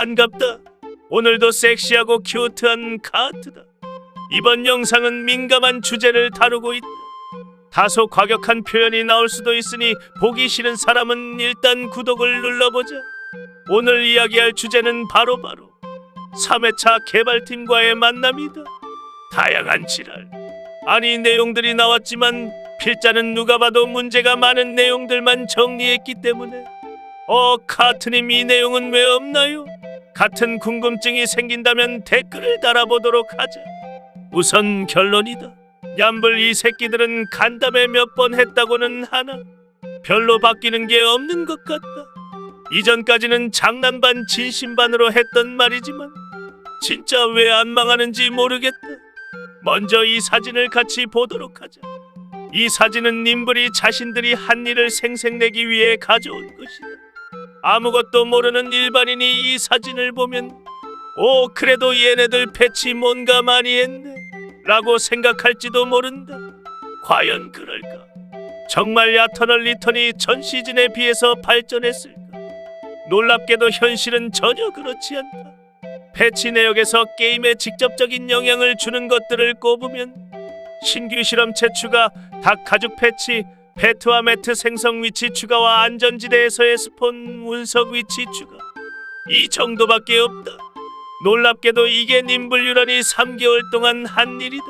반갑다. 오늘도 섹시하고 큐트한 카트다. 이번 영상은 민감한 주제를 다루고 있다. 다소 과격한 표현이 나올 수도 있으니 보기 싫은 사람은 일단 구독을 눌러보자. 오늘 이야기할 주제는 바로바로 3회차 개발팀과의 만남이다. 다양한 지랄. 아니 내용들이 나왔지만 필자는 누가 봐도 문제가 많은 내용들만 정리했기 때문에 어 카트님 이 내용은 왜 없나요? 같은 궁금증이 생긴다면 댓글을 달아보도록 하자. 우선 결론이다. 얌블 이 새끼들은 간담회 몇 번 했다고는 하나 별로 바뀌는 게 없는 것 같다. 이전까지는 장난 반 진심 반으로 했던 말이지만 진짜 왜 안 망하는지 모르겠다. 먼저 이 사진을 같이 보도록 하자. 이 사진은 님블이 자신들이 한 일을 생색내기 위해 가져온 것이다. 아무것도 모르는 일반인이 이 사진을 보면 오 그래도 얘네들 패치 뭔가 많이 했네 라고 생각할지도 모른다. 과연 그럴까? 정말 야터널 리턴이 전 시즌에 비해서 발전했을까? 놀랍게도 현실은 전혀 그렇지 않다. 패치 내역에서 게임에 직접적인 영향을 주는 것들을 꼽으면 신규 실험체 추가, 닭 가죽 패치, 페트와 매트 생성 위치 추가와 안전지대에서의 스폰 운석 위치 추가 이 정도밖에 없다. 놀랍게도 이게 님블 유런이 3개월 동안 한 일이다.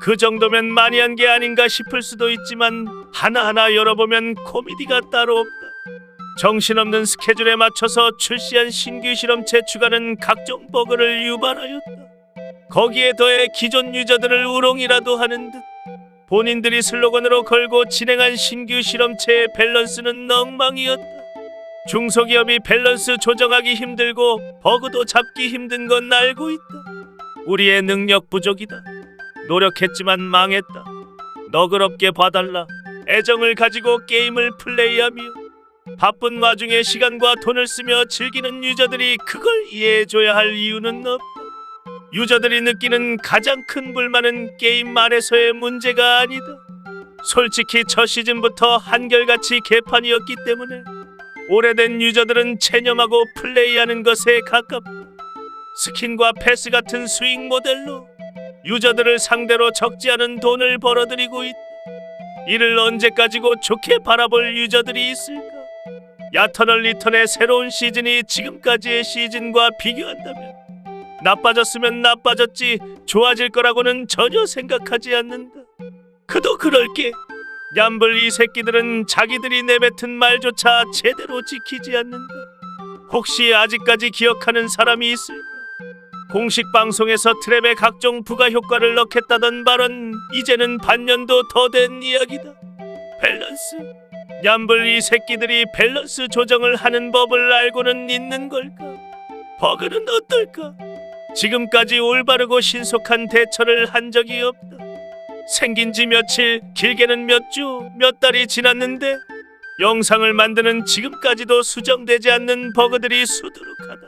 그 정도면 많이 한 게 아닌가 싶을 수도 있지만 하나하나 열어보면 코미디가 따로 없다. 정신없는 스케줄에 맞춰서 출시한 신규 실험체 추가는 각종 버그를 유발하였다. 거기에 더해 기존 유저들을 우롱이라도 하는 듯 본인들이 슬로건으로 걸고 진행한 신규 실험체의 밸런스는 엉망이었다. 중소기업이 밸런스 조정하기 힘들고 버그도 잡기 힘든 건 알고 있다. 우리의 능력 부족이다. 노력했지만 망했다. 너그럽게 봐달라. 애정을 가지고 게임을 플레이하며 바쁜 와중에 시간과 돈을 쓰며 즐기는 유저들이 그걸 이해해줘야 할 이유는 없다. 유저들이 느끼는 가장 큰 불만은 게임 말에서의 문제가 아니다. 솔직히 첫 시즌부터 한결같이 개판이었기 때문에 오래된 유저들은 체념하고 플레이하는 것에 가깝다. 스킨과 패스 같은 수익 모델로 유저들을 상대로 적지 않은 돈을 벌어들이고 있다. 이를 언제까지고 좋게 바라볼 유저들이 있을까? 야터널 리턴의 새로운 시즌이 지금까지의 시즌과 비교한다면 나빠졌으면 나빠졌지 좋아질 거라고는 전혀 생각하지 않는다. 그도 그럴게. 얌블 이 새끼들은 자기들이 내뱉은 말조차 제대로 지키지 않는다. 혹시 아직까지 기억하는 사람이 있을까? 공식 방송에서 트랩에 각종 부가 효과를 넣겠다던 발언 이제는 반년도 더 된 이야기다. 밸런스. 얌블 이 새끼들이 밸런스 조정을 하는 법을 알고는 있는 걸까? 버그는 어떨까? 지금까지 올바르고 신속한 대처를 한 적이 없다. 생긴 지 며칠, 길게는 몇 주, 몇 달이 지났는데 영상을 만드는 지금까지도 수정되지 않는 버그들이 수두룩하다.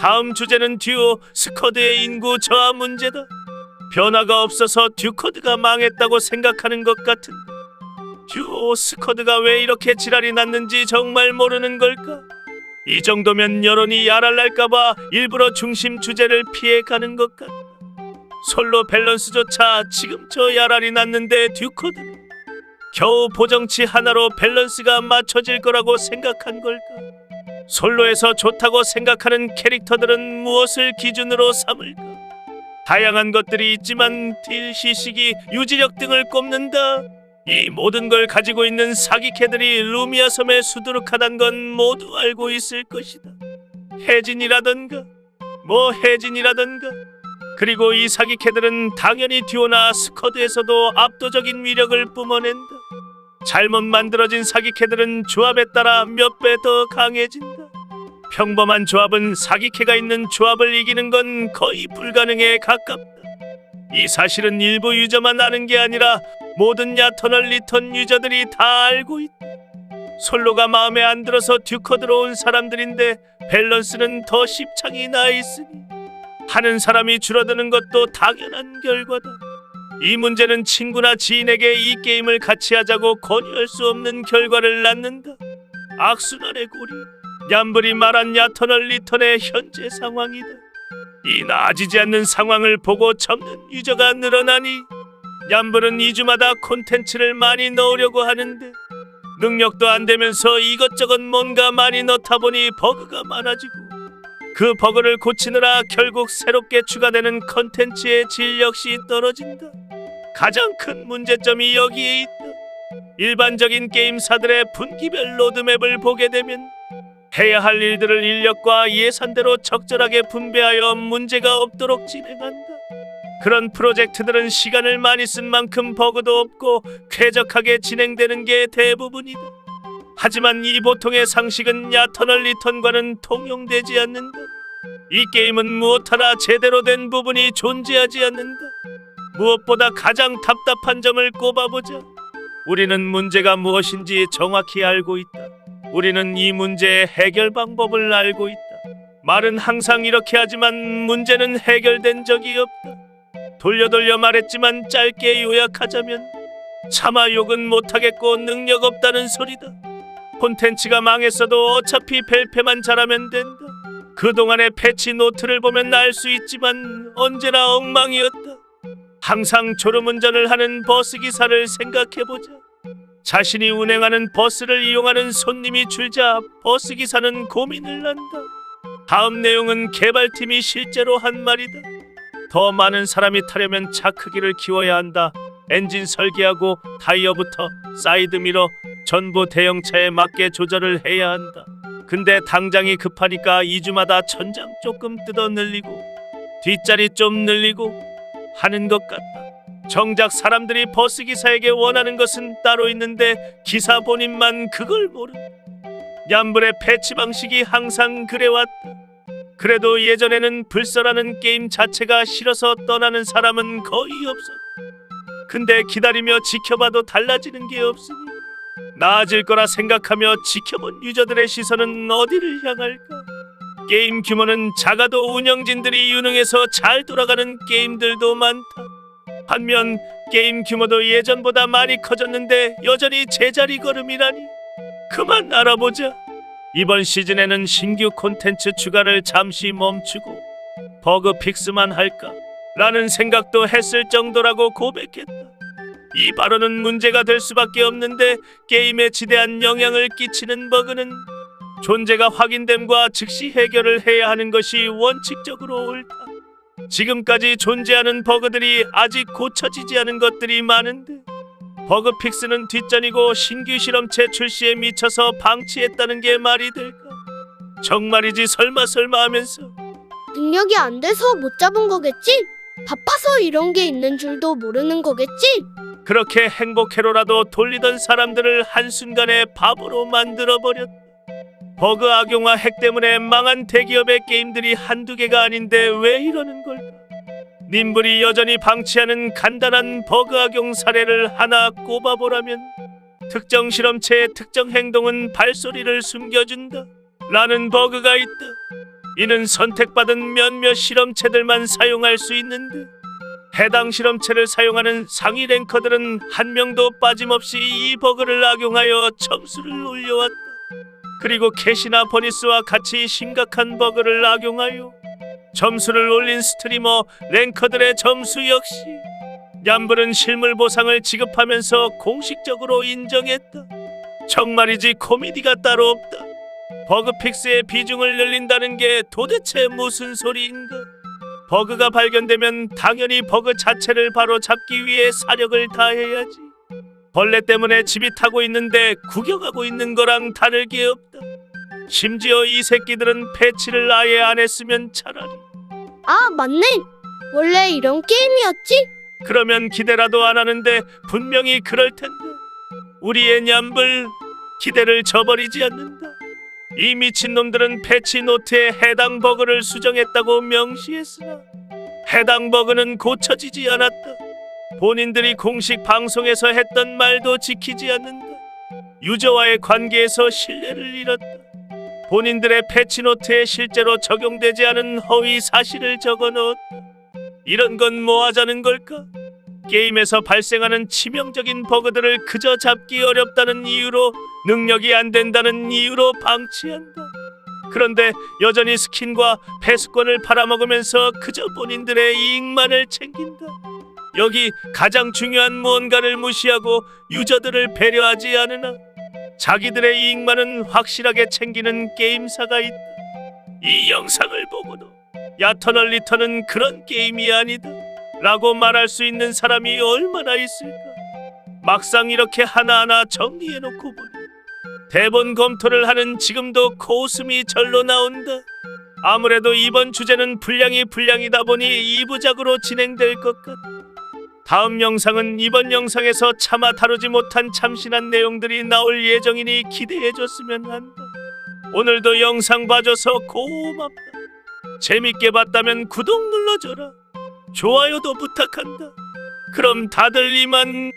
다음 주제는 듀오 스쿼드의 인구 저하 문제다. 변화가 없어서 듀코드가 망했다고 생각하는 것 같은데 듀오 스쿼드가 왜 이렇게 지랄이 났는지 정말 모르는 걸까? 이 정도면 여론이 야랄날까봐 일부러 중심 주제를 피해가는 것 같다. 솔로 밸런스조차 지금 저 야랄이 났는데 듀코드는 겨우 보정치 하나로 밸런스가 맞춰질 거라고 생각한 걸까? 솔로에서 좋다고 생각하는 캐릭터들은 무엇을 기준으로 삼을까? 다양한 것들이 있지만 딜, 시식이, 유지력 등을 꼽는다. 이 모든 걸 가지고 있는 사기캐들이 루미아 섬에 수두룩하단 건 모두 알고 있을 것이다. 혜진이라던가, 뭐 혜진이라던가. 그리고 이 사기캐들은 당연히 듀오나 스쿼드에서도 압도적인 위력을 뿜어낸다. 잘못 만들어진 사기캐들은 조합에 따라 몇 배 더 강해진다. 평범한 조합은 사기캐가 있는 조합을 이기는 건 거의 불가능에 가깝다. 이 사실은 일부 유저만 아는 게 아니라 모든 야터널 리턴 유저들이 다 알고 있다. 솔로가 마음에 안 들어서 듀커드로 온 사람들인데 밸런스는 더 십창이 나 있으니 하는 사람이 줄어드는 것도 당연한 결과다. 이 문제는 친구나 지인에게 이 게임을 같이 하자고 권유할 수 없는 결과를 낳는다. 악순환의 고리. 얌블이 말한 야터널 리턴의 현재 상황이다. 이 나아지지 않는 상황을 보고 접는 유저가 늘어나니 얌블은 2주마다 콘텐츠를 많이 넣으려고 하는데 능력도 안 되면서 이것저것 뭔가 많이 넣다 보니 버그가 많아지고 그 버그를 고치느라 결국 새롭게 추가되는 컨텐츠의 질 역시 떨어진다. 가장 큰 문제점이 여기에 있다. 일반적인 게임사들의 분기별 로드맵을 보게 되면 해야 할 일들을 인력과 예산대로 적절하게 분배하여 문제가 없도록 진행한다. 그런 프로젝트들은 시간을 많이 쓴 만큼 버그도 없고 쾌적하게 진행되는 게 대부분이다. 하지만 이 보통의 상식은 야터널 리턴과는 통용되지 않는다. 이 게임은 무엇 하나 제대로 된 부분이 존재하지 않는다. 무엇보다 가장 답답한 점을 꼽아보자. 우리는 문제가 무엇인지 정확히 알고 있다. 우리는 이 문제의 해결 방법을 알고 있다. 말은 항상 이렇게 하지만 문제는 해결된 적이 없다. 돌려 돌려 말했지만 짧게 요약하자면 차마 욕은 못하겠고 능력 없다는 소리다. 콘텐츠가 망했어도 어차피 벨페만 잘하면 된다. 그동안의 패치 노트를 보면 알 수 있지만 언제나 엉망이었다. 항상 졸음운전을 하는 버스 기사를 생각해보자. 자신이 운행하는 버스를 이용하는 손님이 줄자 버스 기사는 고민을 한다. 다음 내용은 개발팀이 실제로 한 말이다. 더 많은 사람이 타려면 차 크기를 키워야 한다. 엔진 설계하고 타이어부터 사이드미러 전부 대형차에 맞게 조절을 해야 한다. 근데 당장이 급하니까 2주마다 천장 조금 뜯어 늘리고 뒷자리 좀 늘리고 하는 것 같다. 정작 사람들이 버스 기사에게 원하는 것은 따로 있는데 기사 본인만 그걸 모르. 얌블의 패치 방식이 항상 그래왔다. 그래도 예전에는 불서라는 게임 자체가 싫어서 떠나는 사람은 거의 없었다. 근데 기다리며 지켜봐도 달라지는 게 없으니 나아질 거라 생각하며 지켜본 유저들의 시선은 어디를 향할까? 게임 규모는 작아도 운영진들이 유능해서 잘 돌아가는 게임들도 많다. 반면 게임 규모도 예전보다 많이 커졌는데 여전히 제자리 걸음이라니. 그만 알아보자. 이번 시즌에는 신규 콘텐츠 추가를 잠시 멈추고 버그 픽스만 할까? 라는 생각도 했을 정도라고 고백했다. 이 발언은 문제가 될 수밖에 없는데 게임에 지대한 영향을 끼치는 버그는 존재가 확인됨과 즉시 해결을 해야 하는 것이 원칙적으로 옳다. 지금까지 존재하는 버그들이 아직 고쳐지지 않은 것들이 많은데 버그 픽스는 뒷전이고 신규 실험체 출시에 미쳐서 방치했다는 게 말이 될까? 정말이지 설마 설마 하면서 능력이 안 돼서 못 잡은 거겠지? 바빠서 이런 게 있는 줄도 모르는 거겠지? 그렇게 행복해로라도 돌리던 사람들을 한순간에 바보로 만들어버렸다. 버그 악용화 핵 때문에 망한 대기업의 게임들이 한두 개가 아닌데 왜 이러는 걸까? 님블이 여전히 방치하는 간단한 버그 악용 사례를 하나 꼽아보라면 특정 실험체의 특정 행동은 발소리를 숨겨준다 라는 버그가 있다. 이는 선택받은 몇몇 실험체들만 사용할 수 있는데 해당 실험체를 사용하는 상위 랭커들은 한 명도 빠짐없이 이 버그를 악용하여 점수를 올려왔다. 그리고 캐시나 버니스와 같이 심각한 버그를 악용하여 점수를 올린 스트리머 랭커들의 점수 역시 얌블은 실물 보상을 지급하면서 공식적으로 인정했다. 정말이지 코미디가 따로 없다. 버그 픽스의 비중을 늘린다는 게 도대체 무슨 소리인가? 버그가 발견되면 당연히 버그 자체를 바로 잡기 위해 사력을 다해야지. 벌레 때문에 집이 타고 있는데 구경하고 있는 거랑 다를 게 없다. 심지어 이 새끼들은 패치를 아예 안 했으면 차라리 아, 맞네. 원래 이런 게임이었지? 그러면 기대라도 안 하는데 분명히 그럴 텐데 우리의 냠불 기대를 저버리지 않는다. 이 미친 놈들은 패치 노트에 해당 버그를 수정했다고 명시했으나 해당 버그는 고쳐지지 않았다. 본인들이 공식 방송에서 했던 말도 지키지 않는다. 유저와의 관계에서 신뢰를 잃었다. 본인들의 패치 노트에 실제로 적용되지 않은 허위 사실을 적어 넣었다. 이런 건 뭐 하자는 걸까? 게임에서 발생하는 치명적인 버그들을 그저 잡기 어렵다는 이유로 능력이 안 된다는 이유로 방치한다. 그런데 여전히 스킨과 패스권을 팔아먹으면서 그저 본인들의 이익만을 챙긴다. 여기 가장 중요한 무언가를 무시하고 유저들을 배려하지 않으나 자기들의 이익만은 확실하게 챙기는 게임사가 있다. 이 영상을 보고도 야 터널 리턴은 그런 게임이 아니다 라고 말할 수 있는 사람이 얼마나 있을까? 막상 이렇게 하나하나 정리해놓고 보니 대본 검토를 하는 지금도 코웃음이 절로 나온다. 아무래도 이번 주제는 분량이 분량이다 보니 2부작으로 진행될 것 같다 다음 영상은 이번 영상에서 차마 다루지 못한 참신한 내용들이 나올 예정이니 기대해줬으면 한다 오늘도 영상 봐줘서 고맙다. 재밌게 봤다면 구독 눌러줘라. 좋아요도 부탁한다. 그럼 다들 이만